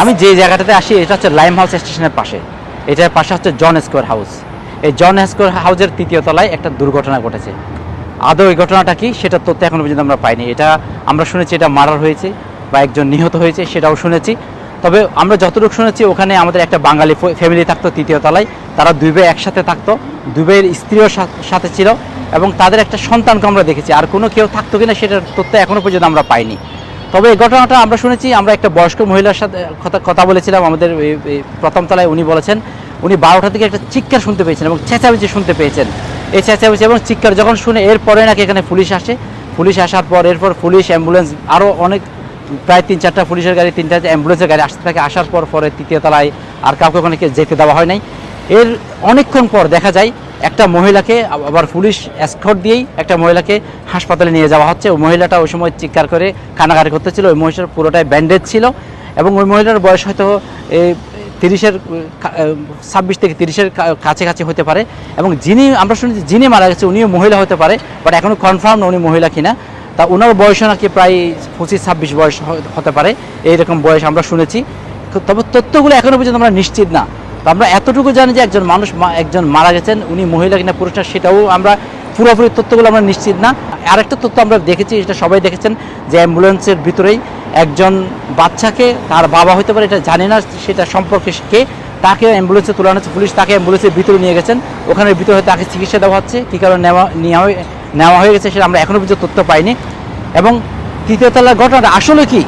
আমি যে জায়গাটাতে আসি, এটা হচ্ছে লাইম হাউস স্টেশনের পাশে। এটার পাশে হচ্ছে জন স্কোয়ার হাউস। এই জন স্কোয়ার হাউসের তৃতীয় তলায় একটা দুর্ঘটনা ঘটেছে। আদৌ এই ঘটনাটা কি, সেটা তথ্য এখনও পর্যন্ত আমরা পাইনি। এটা আমরা শুনেছি, এটা মার্ডার হয়েছে বা একজন নিহত হয়েছে, সেটাও শুনেছি। তবে আমরা যতটুকু শুনেছি, ওখানে আমাদের একটা বাঙালি ফ্যামিলি থাকতো তৃতীয় তলায়। তারা দুই ভাই একসাথে থাকতো। দুই ভাইয়ের স্ত্রীও সাথে ছিল এবং তাদের একটা সন্তানকে আমরা দেখেছি। আর কোনো কেউ থাকতো কিনা, সেটার তথ্য এখনও পর্যন্ত আমরা পাইনি। তবে এই ঘটনাটা আমরা শুনেছি, আমরা একটা বয়স্ক মহিলার সাথে কথা কথা বলেছিলাম, আমাদের প্রথম তলায় উনি বলেছেন, উনি বারোটা থেকে একটা চিৎকার শুনতে পেয়েছেন এবং চেঁচামেচি শুনতে পেয়েছেন। এই চেঁচামেচি এবং চিৎকার যখন শুনে এরপরে নাকি এখানে পুলিশ আসে, পুলিশ আসার পর এরপর পুলিশ অ্যাম্বুলেন্স আরও অনেক, প্রায় তিন চারটা পুলিশের গাড়ি তিনটা অ্যাম্বুলেন্সের গাড়ি আসতে থাকে আসার পর পরে তৃতীয় তলায় আর কাউকে ওখানে যেতে দেওয়া হয় নাই। এর অনেকক্ষণ পর দেখা যায় একটা মহিলাকে আবার পুলিশ এসকট দিয়েই একটা মহিলাকে হাসপাতালে নিয়ে যাওয়া হচ্ছে। ওই মহিলাটা ওই সময় চিৎকার করে কানাকাটি করতেছিল। ওই মহিলার পুরোটাই ব্যান্ডেজ ছিল এবং ওই মহিলার বয়স হয়তো এই তিরিশের ছাব্বিশ থেকে তিরিশের কাছাকাছি হতে পারে এবং যিনি, আমরা শুনেছি যিনি মারা গেছে উনিও মহিলা হতে পারে বাট এখনও কনফার্ম উনি মহিলা কিনা। তা ওনার বয়সও নাকি প্রায় পঁচিশ, ছাব্বিশ বয়স হতে পারে, এইরকম বয়স আমরা শুনেছি। তবে তথ্যগুলো এখনও পর্যন্ত আমরা নিশ্চিত না। তো আমরা এতটুকু জানি যে একজন মানুষ একজন মারা গেছেন, উনি মহিলা কিনা পুরুষটা সেটাও আমরা পুরোপুরি তথ্যগুলো আমরা নিশ্চিত না। আরেকটা তথ্য আমরা দেখেছি এটা সবাই দেখেছেন, যে অ্যাম্বুলেন্সের ভিতরেই একজন বাচ্চাকে, তার বাবা হতে পারে, এটা জানি না সেটা সম্পর্কে কে, তাকে অ্যাম্বুলেন্সে তুলানো হচ্ছে পুলিশ তাকে অ্যাম্বুলেন্সের ভিতরে নিয়ে গেছেন। ওখানে ভিতরে তাকে চিকিৎসা দেওয়া হচ্ছে, কী কারণে নেওয়া নেওয়া নেওয়া হয়ে গেছে সেটা আমরা এখনও পর্যন্ত তথ্য পাইনি। এবং তৃতীয় তলার ঘটনাটা আসলে কি?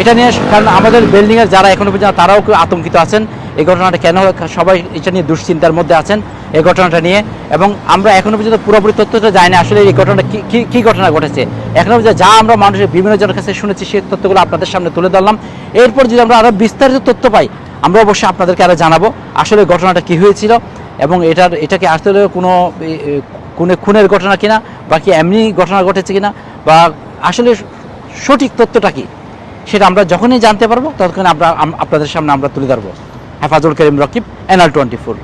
এটা নিয়ে কারণ আমাদের বিল্ডিংয়ের যারা এখনও পর্যন্ত, তারাও কেউ আতঙ্কিত আছেন। এই ঘটনাটা কেন সবাই এটা নিয়ে দুশ্চিন্তার মধ্যে আছেন এই ঘটনাটা নিয়ে। এবং আমরা এখনও পর্যন্ত পুরোপুরি তথ্যটা জানি না আসলে এই ঘটনাটা কি- কি ঘটনা ঘটেছে। এখনও পর্যন্ত যা আমরা মানুষের বিভিন্ন জনের কাছে শুনেছি সেই তথ্যগুলো আপনাদের সামনে তুলে ধরলাম। এরপর যদি আমরা আরও বিস্তারিত তথ্য পাই, আমরা অবশ্যই আপনাদেরকে আরও জানাব আসলে ঘটনাটা কি হয়েছিল এবং এটার এটাকে আসলে কোনো কোনো খুনের ঘটনা কিনা বা কি এমনি ঘটনা ঘটেছে কিনা বা আসলে সঠিক তথ্যটা কি, সেটা আমরা যখনই জানতে পারব ততক্ষণ আমরা আপনাদের সামনে আমরা তুলে ধরবো। হেফাজুল করিম রকিব এনআল টোয়েন্টি ফোর।